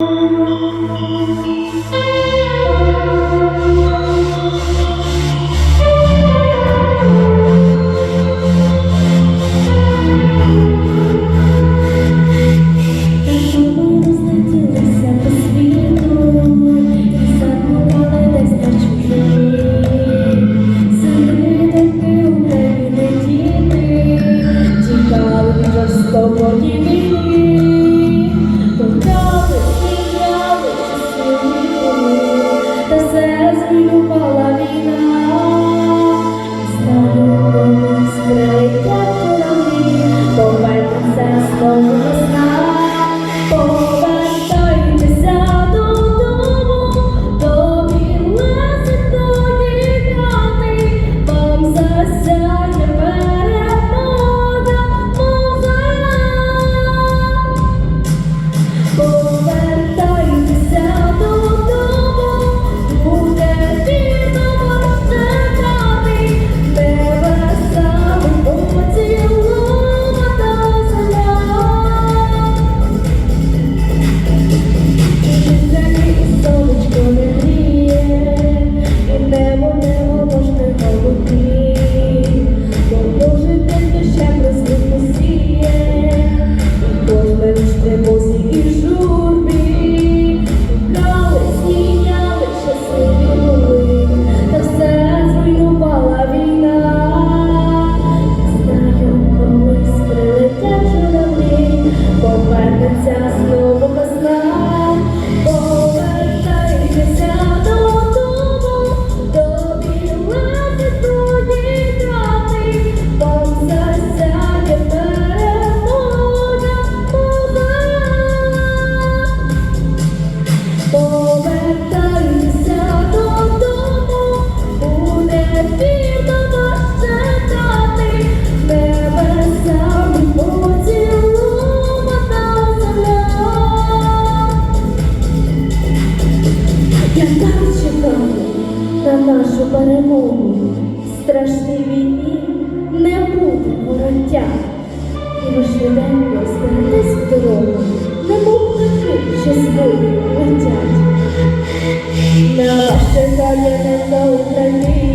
Música over. Чекали на нашу перемогу. Страшній війні не буде вороття. І ви швиденько зберетесь в дорогу, не мов птахи, що свої летять. На ваше чекає на Україні.